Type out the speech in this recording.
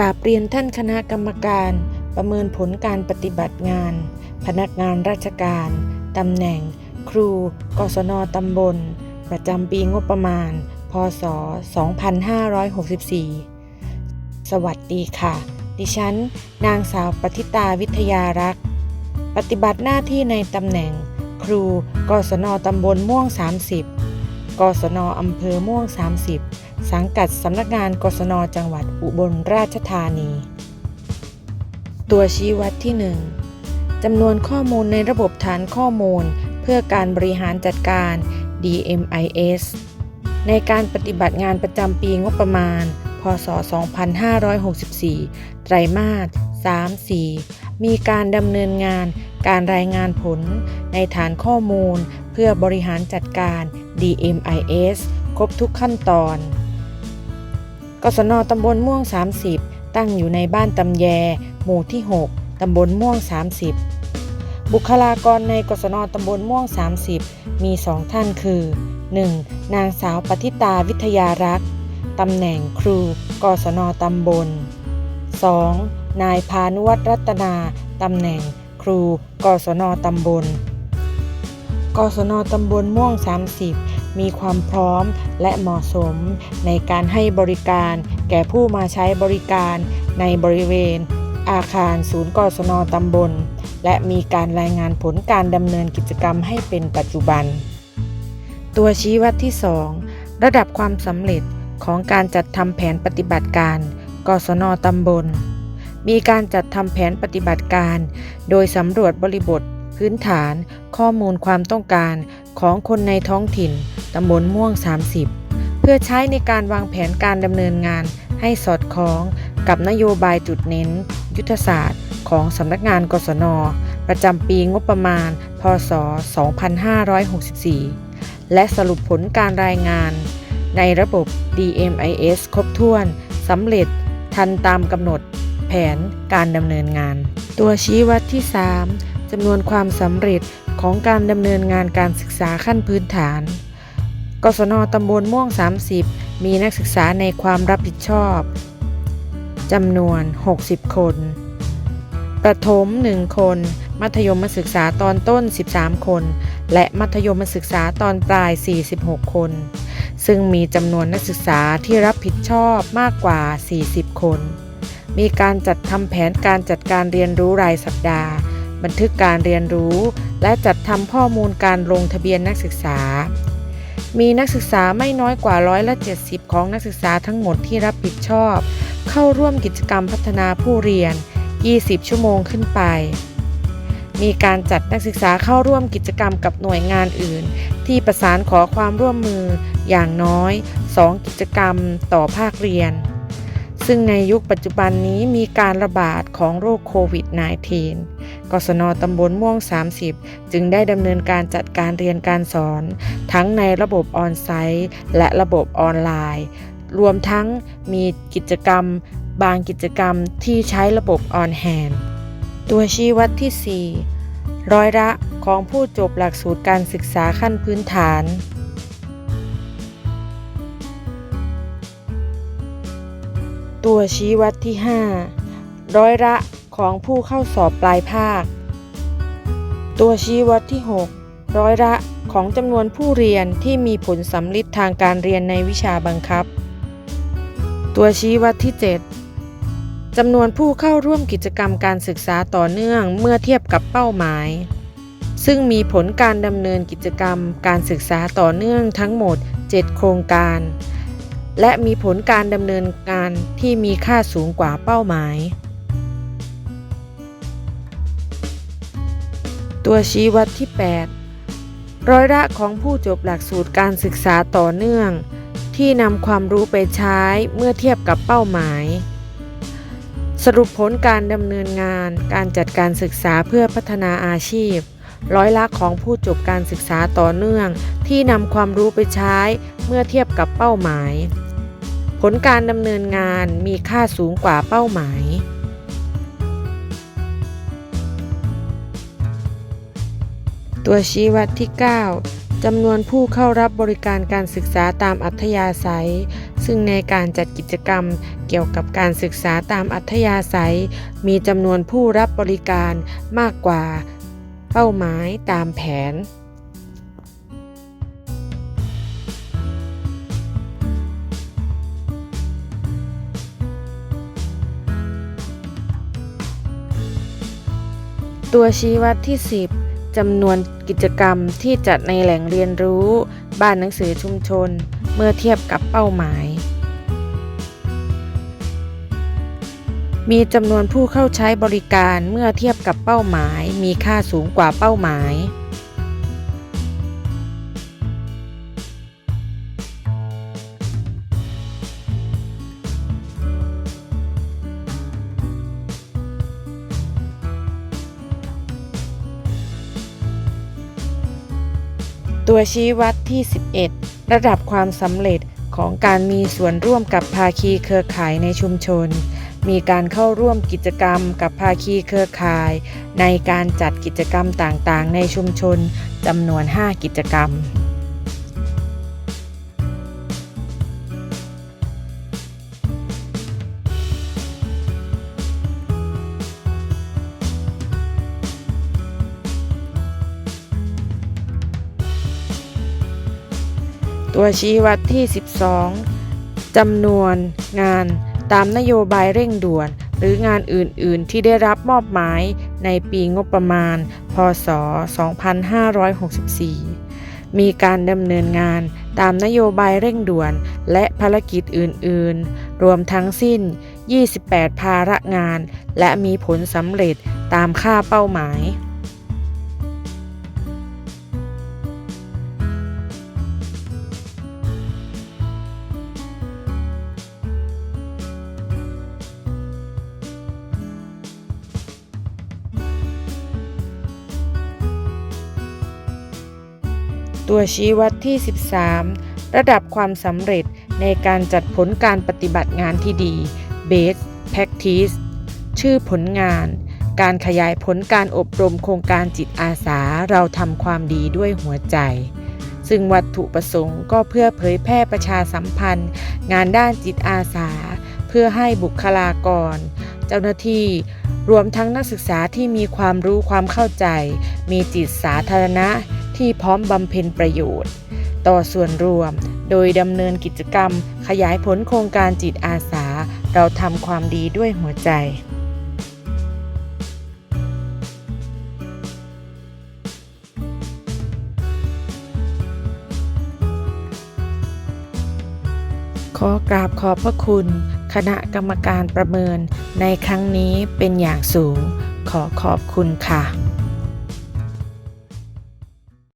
กราบเรียนท่านคณะกรรมการ ประเมินผลการปฏิบัติงาน พนักงานราชการตำแหน่ง ครู กศนตำบล ประจำปีงบประมาณ พศ 2564 สวัสดีค่ะ ดิฉัน นางสาวปฏิตาวิทยารักษ์ ปฏิบัติหน้าที่ในตำแหน่ง ครู กศนตำบลม่วง 30 กศนอำเภอม่วง 30 สังกัดสำนักงานกศนจังหวัดอุบลราชธานี ตัวชี้วัดที่ 1จำนวนข้อมูลในระบบฐานข้อมูล เพื่อการบริหารจัดการ DMIS ในการปฏิบัติงานประจำปีงบประมาณ พศ 2564 ไตรมาส 3-4 มีการดำเนินงานการรายงานผลในฐานข้อมูล เพื่อบริหารจัดการ DMIS ครบทุกขั้นตอน กศนตำบลม่วง 30 ตั้งอยู่ในบ้านตำแย หมู่ที่ 6 ตำบลม่วง 30 บุคลากรในกศนตำบลม่วง 30 มีสองท่านคือ 1. นางสาวปฏิตาวิทยารักษ์ตำแหน่งครู กศนตำบล 2. นายพานุวัฒน์รัตนา ตำแหน่งครู กศนตำบล กศนตำบลม่วง 30 มีความพร้อมและเหมาะสม ในการให้บริการแก่ผู้มาใช้บริการในบริเวณ อาคารศูนย์กศนตำบล และมีการรายงานผลการดำเนินกิจกรรมให้เป็นปัจจุบัน ตัวชี้วัดที่ 2 ระดับความสำเร็จของการจัดทำแผนปฏิบัติการกศนตำบล มีการจัดทำแผนปฏิบัติการ โดยสำรวจบริบท พื้นฐาน ข้อมูลความต้องการของคนในท้องถิ่น ตำบลม่วง 30 เพื่อใช้ในการวางแผนการดำเนินงานให้สอดคล้องกับนโยบายจุดเน้น ยุทธศาสตร์ ของสำนักงานกศน ประจำปีงบประมาณ พศ 2564 และสรุปผลการรายงาน ในระบบ DMIS ครบถ้วนสำเร็จทันตามกำหนดแผนการดำเนินงาน ตัวชี้วัดที่ 3จำนวนความสำเร็จของการดำเนินงานการศึกษาขั้นพื้นฐาน กศนตำบลม่วง 30 มีนักศึกษาในความรับผิดชอบจำนวน 60 คน ประถม 1 คน มัธยมศึกษาตอนต้น 13 คน และมัธยมศึกษาตอนปลาย 46 คน ซึ่งมีจำนวนนักศึกษาที่รับผิดชอบมากกว่า 40 คน มีการจัดทำแผนการจัดการเรียนรู้รายสัปดาห์ บันทึกการเรียนรู้ และจัดทำข้อมูลการลงทะเบียนนักศึกษา มีนักศึกษาไม่น้อยกว่าร้อยละ70 ของนักศึกษาทั้งหมดที่รับผิดชอบ เข้าร่วมกิจกรรมพัฒนาผู้เรียน 20 ชั่วโมงขึ้นไป มีการจัดนักศึกษาเข้าร่วมกิจกรรมกับหน่วยงานอื่น ที่ประสานขอความร่วมมืออย่างน้อย 2 กิจกรรมต่อภาคเรียน ซึ่งในยุคปัจจุบันนี้มีการระบาดของโรคโควิด -19 กศนตำบลม่วง 30 จึงได้ดำเนินการจัดการเรียนการสอน ทั้งในระบบออนไซต์และระบบออนไลน์ รวมทั้งมีกิจกรรม บางกิจกรรมที่ใช้ระบบออนแฮนตัวชี้วัดที่ 4 ร้อยละของผู้จบหลักสูตรการศึกษาขั้นพื้นฐานตัวชี้วัดที่ 5 ร้อยละ ของผู้เข้าสอบปลายภาค ตัวชี้วัดที่ 6 ร้อยละของจำนวนผู้เรียนที่มีผลสำลิดทางการเรียนในวิชาบังคับ ตัวชี้วัดที่ 7จำนวนผู้เข้าร่วมกิจกรรมการศึกษาต่อเนื่องเมื่อเทียบกับเป้าหมาย ซึ่งมีผลการดำเนินกิจกรรมการศึกษาต่อเนื่องทั้งหมด 7 โครงการ และมีผลการดำเนินงานที่มีค่าสูงกว่าเป้าหมาย ตัวชี้วัดที่ 8 ร้อยละของผู้จบหลักสูตรการศึกษาต่อเนื่อง ที่นำความรู้ไปใช้เมื่อเทียบกับเป้าหมาย สรุปผลการดำเนินงานการจัดการศึกษาเพื่อพัฒนาอาชีพ ร้อยละของผู้จบการศึกษาต่อเนื่อง ที่นำความรู้ไปใช้เมื่อเทียบกับเป้าหมาย ผลการดำเนินงานมีค่าสูงกว่าเป้าหมาย ตัวชี้วัดที่ 9จำนวนผู้เข้ารับบริการการศึกษาตามอัธยาศัย ซึ่งในการจัดกิจกรรมเกี่ยวกับการศึกษาตามอัธยาศัย มีจำนวนผู้รับบริการมากกว่าเป้าหมายตามแผนตัวชี้วัดที่ 10 จำนวนกิจกรรมที่จัดในแหล่งเรียนรู้ บ้านหนังสือชุมชน เมื่อเทียบกับเป้าหมาย มีจำนวนผู้เข้าใช้บริการเมื่อเทียบกับเป้าหมาย มีค่าสูงกว่าเป้าหมาย ตัวชี้วัดที่ 11 ระดับความสำเร็จของการมีส่วนร่วมกับภาคีเครือข่ายในชุมชน มีการเข้าร่วมกิจกรรมกับภาคีเครือข่าย ในการจัดกิจกรรมต่างๆ ในชุมชนจำนวน 5 กิจกรรม ตัวชี้วัดที่ 12จำนวนงานตามนโยบายเร่งด่วน หรืองานอื่น ๆ ที่ได้รับมอบหมายในปีงบประมาณ พศ 2564 มีการดำเนินงานตามนโยบายเร่งด่วน และภารกิจอื่น ๆ รวมทั้งสิ้น 28 ภาระงาน และมีผลสำเร็จตามค่าเป้าหมาย ตัวชี้วัดที่ 13 ระดับความสำเร็จในการจัดผลการปฏิบัติงานที่ดี Best Practice ชื่อผลงาน การขยายผลการอบรมโครงการจิตอาสาเราทำความดีด้วยหัวใจ ซึ่งวัตถุประสงค์ก็เพื่อเผยแพร่ประชาสัมพันธ์ งานด้านจิตอาสา เพื่อให้บุคลากร เจ้าหน้าที่รวมทั้งนักศึกษาที่มีความรู้ความเข้าใจ มีจิตสาธารณะ ที่พร้อมบำเพ็ญประโยชน์ ต่อส่วนรวม โดยดำเนินกิจกรรม ขยายผลโครงการจิตอาสา เราทำความดีด้วยหัวใจขอกราบขอบพระคุณ คณะกรรมการประเมินในครั้งนี้เป็นอย่างสูง ขอขอบคุณค่ะ